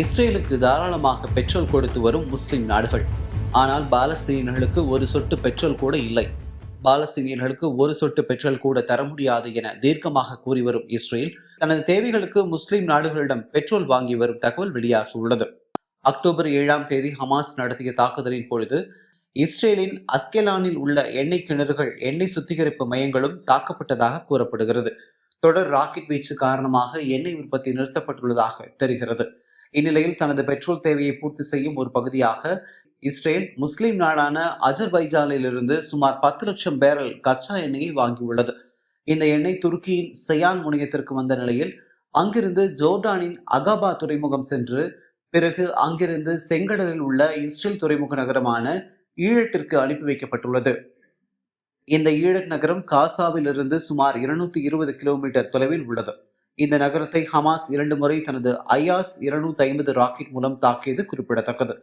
இஸ்ரேலுக்கு தாராளமாக பெட்ரோல் கொடுத்து வரும் முஸ்லிம் நாடுகள். ஆனால் பாலஸ்தீனியர்களுக்கு ஒரு சொட்டு பெட்ரோல் கூட இல்லை. பாலஸ்தீனியர்களுக்கு ஒரு சொட்டு பெட்ரோல் கூட தர முடியாது என தீர்க்கமாக கூறி வரும் இஸ்ரேல் தனது தேவைகளுக்கு முஸ்லிம் நாடுகளிடம் பெட்ரோல் வாங்கி வரும் தகவல் வெளியாகியுள்ளது. அக்டோபர் ஏழாம் தேதி ஹமாஸ் நடத்திய தாக்குதலின் பொழுது இஸ்ரேலின் அஸ்கெலானில் உள்ள எண்ணெய் கிணறுகள் எண்ணெய் சுத்திகரிப்பு மையங்களும் தாக்கப்பட்டதாக கூறப்படுகிறது. தொடர் ராக்கெட் வீச்சு காரணமாக எண்ணெய் உற்பத்தி நிறுத்தப்பட்டுள்ளதாக தெரிகிறது. இந்நிலையில் தனது பெட்ரோல் தேவையை பூர்த்தி செய்யும் ஒரு பகுதியாக இஸ்ரேல் முஸ்லிம் நாடான அஜர்பைஜானிலிருந்து சுமார் பத்து லட்சம் பேரல் கச்சா எண்ணெயை வாங்கியுள்ளது. இந்த எண்ணெய் துருக்கியின் செயான் முனையத்திற்கு வந்த நிலையில் அங்கிருந்து ஜோர்டானின் அகாபா துறைமுகம் சென்று பிறகு அங்கிருந்து செங்கடலில் உள்ள இஸ்ரேல் துறைமுக நகரமான ஈழட்டிற்கு அனுப்பி வைக்கப்பட்டுள்ளது. இந்த ஈழட் நகரம் காசாவிலிருந்து சுமார் இருநூத்தி இருபது கிலோமீட்டர் தொலைவில் உள்ளது. இந்த நகரத்தை ஹமாஸ் இரண்டு முறை தனது ஐயாஸ் இருநூத்தி ஐம்பது ராக்கெட் மூலம் தாக்கியது குறிப்பிடத்தக்கது.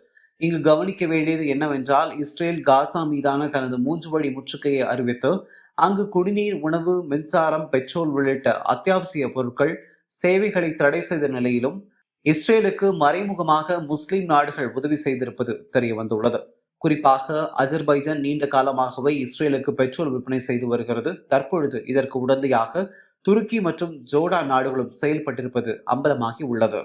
இங்கு கவனிக்க வேண்டியது என்னவென்றால் இஸ்ரேல் காசா மீதான தனது மூன்று வழி முற்றுகையை அறிவித்து அங்கு குடிநீர் உணவு மின்சாரம் பெட்ரோல் உள்ளிட்ட அத்தியாவசிய பொருட்கள் சேவைகளை தடை செய்த நிலையிலும் இஸ்ரேலுக்கு மறைமுகமாக முஸ்லிம் நாடுகள் உதவி செய்திருப்பது தெரிய வந்துள்ளது குறிப்பாக அஜர்பைஜான் நீண்ட காலமாகவே இஸ்ரேலுக்கு பெட்ரோல் விற்பனை செய்து வருகிறது. தற்பொழுது இதற்கு உடந்தையாக துருக்கி மற்றும் ஜோர்டான் நாடுகளும் செயல்பட்டிருப்பது அம்பலமாகி உள்ளது.